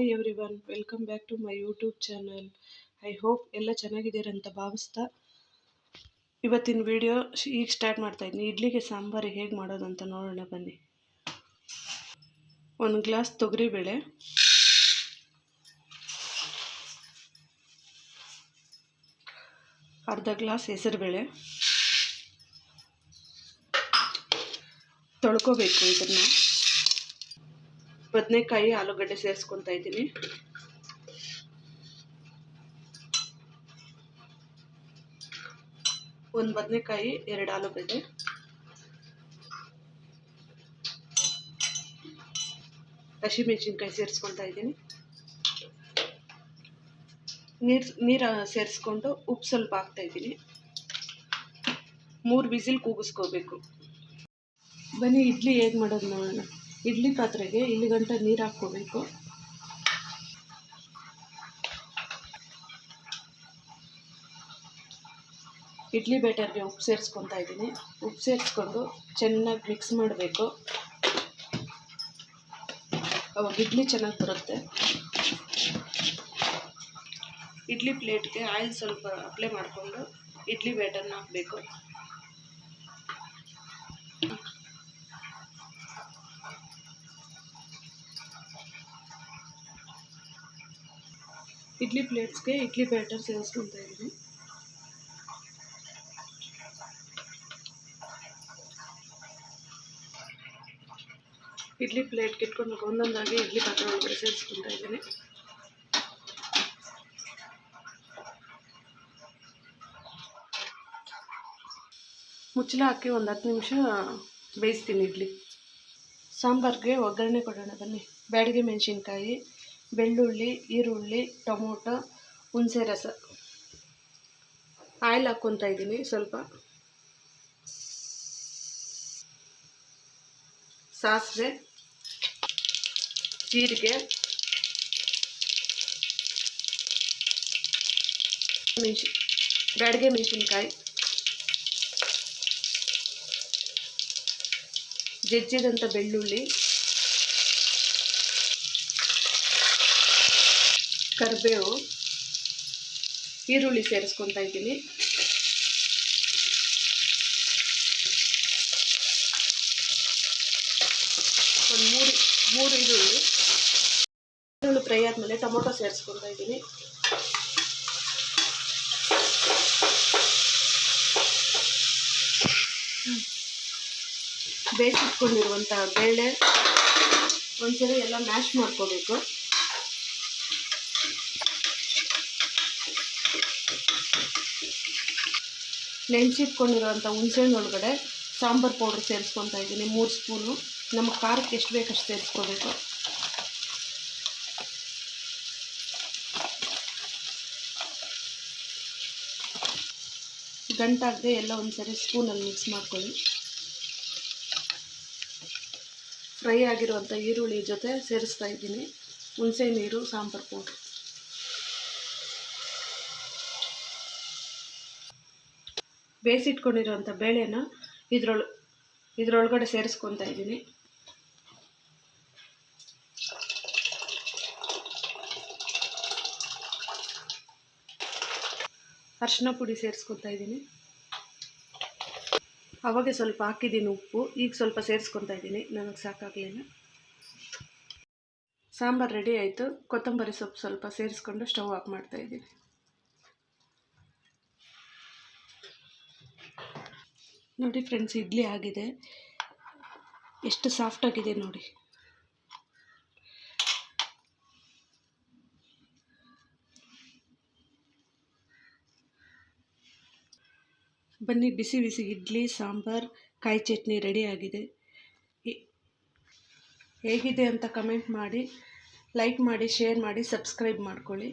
Hi everyone welcome back to my YouTube channel I hope ಎಲ್ಲ ಚೆನ್ನಾಗಿದ್ದೀರಂತ ಭಾವಿಸ್ತಾ ಇವತ್ತಿನ ವಿಡಿಯೋ ಈಗ ಸ್ಟಾರ್ಟ್ ಮಾಡ್ತಾ ಇದ್ದೀನಿ ಇಡ್ಲಿಗೆ ಸಾಂಬಾರು ಹೇಗೆ ಮಾಡೋದು ಅಂತ ನೋಡೋಣ, ಬನ್ನಿ. ಒಂದು ಗ್ಲಾಸ್ ತೊಗರಿಬೇಳೆ ಅರ್ಧ ಗ್ಲಾಸ್ ಹೆಸರುಬೇಳೆ ತೊಳ್ಕೋಬೇಕು ಇದನ್ನು. ಬದನೆಕಾಯಿ, ಆಲೂಗಡ್ಡೆ ಸೇರಿಸ್ಕೊತಾ ಇದ್ದೀನಿ. ಒಂದು ಬದನೆಕಾಯಿ, ಎರಡು ಆಲೂಗಡ್ಡೆ. ಹಸಿಮೆಣಸಿನ್ಕಾಯಿ ಸೇರಿಸ್ಕೊತಾ ಇದ್ದೀನಿ. ನೀರು ನೀರು ಸೇರಿಸ್ಕೊಂಡು ಉಪ್ಪು ಸ್ವಲ್ಪ ಹಾಕ್ತಾ ಇದ್ದೀನಿ. ಮೂರು ವಿಸಿಲ್ ಕೂಗಿಸ್ಕೋಬೇಕು. ಬನ್ನಿ, ಇಡ್ಲಿ ಹೇಗೆ ಮಾಡೋದು ನೋಡೋಣ. ಇಡ್ಲಿ ಪಾತ್ರೆಗೆ ಇಲ್ಲಿ ಗಂಟ ನೀರು ಹಾಕ್ಕೋಬೇಕು. ಇಡ್ಲಿ ಬೇಟರ್ಗೆ ಉಪ್ಪು ಸೇರಿಸ್ಕೊತಾ ಇದ್ದೀನಿ. ಉಪ್ಪು ಸೇರಿಸ್ಕೊಂಡು ಚೆನ್ನಾಗಿ ಮಿಕ್ಸ್ ಮಾಡಬೇಕು. ಅವಾಗ ಇಡ್ಲಿ ಚೆನ್ನಾಗಿ ಬರುತ್ತೆ. ಇಡ್ಲಿ ಪ್ಲೇಟ್ಗೆ ಆಯಿಲ್ ಸ್ವಲ್ಪ ಅಪ್ಲೈ ಮಾಡಿಕೊಂಡು ಇಡ್ಲಿ ಬೇಟರ್ನ ಹಾಕಬೇಕು. ಇಡ್ಲಿ ಪ್ಲೇಟ್ಸ್ಗೆ ಇಡ್ಲಿ ಬ್ಯಾಟರ್ ಸೇರಿಸ್ಕೊತಾ ಇದ್ದೀನಿ ಇಡ್ಲಿ ಪ್ಲೇಟ್ಗೆ ಇಟ್ಕೊಂಡು ಒಂದೊಂದಾಗಿ ಇಡ್ಲಿ ಪಾತ್ರೆ ಒಳಗಡೆ ಸೇರಿಸ್ಕೊತಾ ಇದ್ದೀನಿ ಮುಚ್ಚಳ ಹಾಕಿ ಒಂದು ಹತ್ತು ನಿಮಿಷ ಬೇಯಿಸ್ತೀನಿ ಇಡ್ಲಿ ಸಾಂಬಾರಿಗೆ ಒಗ್ಗರಣೆ ಕೊಡೋಣ ಬನ್ನಿ ಬ್ಯಾಡಿಗೆ ಮೆಣಸಿನ್ಕಾಯಿ ಬೆಳ್ಳುಳ್ಳಿ, ಈರುಳ್ಳಿ, ಟೊಮೊಟೊ, ಹುಣಸೆ ರಸ. ಆಯಿಲ್ ಹಾಕ್ಕೊತಾ ಇದ್ದೀನಿ ಸ್ವಲ್ಪ. ಸಾಸಿವೆ, ಜೀರಿಗೆ, ಮೆಣಸಿ, ಬ್ಯಾಡಿಗೆ ಮೆಣಸಿನ್ಕಾಯಿ ಜಜ್ಜಿದಂಥ ಬೆಳ್ಳುಳ್ಳಿ ಕರಿಬೇವು ಈರುಳ್ಳಿ ಸೇರಿಸ್ಕೊತಾ ಇದ್ದೀನಿ. ಒಂದು ಮೂರು ಮೂರು ಈರುಳ್ಳಿ. ಈರುಳ್ಳಿ ಫ್ರೈ ಆದಮೇಲೆ ಟೊಮೊಟೊ ಸೇರಿಸ್ಕೊತಾ ಇದ್ದೀನಿ. ಬೇಯಿಸಿಟ್ಕೊಂಡಿರುವಂಥ ಬೇಳೆ ಒಂದ್ಸರಿ ಎಲ್ಲ ಮ್ಯಾಶ್ ಮಾಡ್ಕೋಬೇಕು. ನೆನೆಸಿಟ್ಕೊಂಡಿರುವಂಥ ಹುಣಸೆಹಣ್ಣು ಒಳಗಡೆ ಸಾಂಬಾರು ಪೌಡ್ರ್ ಸೇರಿಸ್ಕೊತಾ ಇದ್ದೀನಿ, ಮೂರು ಸ್ಪೂನು. ನಮ್ಮ ಖಾರಕ್ಕೆ ಎಷ್ಟು ಬೇಕಷ್ಟು ಸೇರಿಸ್ಕೋಬೇಕು. ಗಂಟಾಗದೆ ಎಲ್ಲ ಒಂದ್ಸರಿ ಸ್ಪೂನಲ್ಲಿ ಮಿಕ್ಸ್ ಮಾಡ್ಕೊಳ್ಳಿ. ಫ್ರೈ ಆಗಿರುವಂಥ ಈರುಳ್ಳಿ ಜೊತೆ ಸೇರಿಸ್ತಾ ಇದ್ದೀನಿ, ಹುಣಸೆ ನೀರು, ಸಾಂಬಾರು ಪೌಡ್ರ್. ಬೇಯಿಸಿಟ್ಕೊಂಡಿರೋಂಥ ಬೇಳೆನ ಇದ್ರೊಳ, ಇದರೊಳಗಡೆ ಸೇರಿಸ್ಕೊತಾ ಇದ್ದೀನಿ. ಅರಿಶಿನ ಪುಡಿ ಸೇರಿಸ್ಕೊತಾ ಇದ್ದೀನಿ. ಅವಾಗೆ ಸ್ವಲ್ಪ ಹಾಕಿದ್ದೀನಿ ಉಪ್ಪು, ಈಗ ಸ್ವಲ್ಪ ಸೇರಿಸ್ಕೊತಾ ಇದ್ದೀನಿ. ನನಗೆ ಸಾಕಾಗಲಿಲ್ಲ ಸಾಂಬಾರು ರೆಡಿ ಆಯಿತು. ಕೊತ್ತಂಬರಿ ಸೊಪ್ಪು ಸ್ವಲ್ಪ ಸೇರಿಸ್ಕೊಂಡು ಸ್ಟವ್ ಆಫ್ ಮಾಡ್ತಾಯಿದ್ದೀನಿ ನೋಡಿ ಫ್ರೆಂಡ್ಸ್ ಇಡ್ಲಿ ಆಗಿದೆ. ಎಷ್ಟು ಸಾಫ್ಟಾಗಿದೆ ನೋಡಿ. ಬನ್ನಿ, ಬಿಸಿ ಬಿಸಿ ಇಡ್ಲಿ, ಸಾಂಬಾರ್, ಕಾಯಿ ಚಟ್ನಿ ರೆಡಿ ಆಗಿದೆ. ಹೇಗಿದೆ ಅಂತ ಕಮೆಂಟ್ ಮಾಡಿ ಲೈಕ್ ಮಾಡಿ ಶೇರ್ ಮಾಡಿ ಸಬ್ಸ್ಕ್ರೈಬ್ ಮಾಡ್ಕೊಳ್ಳಿ.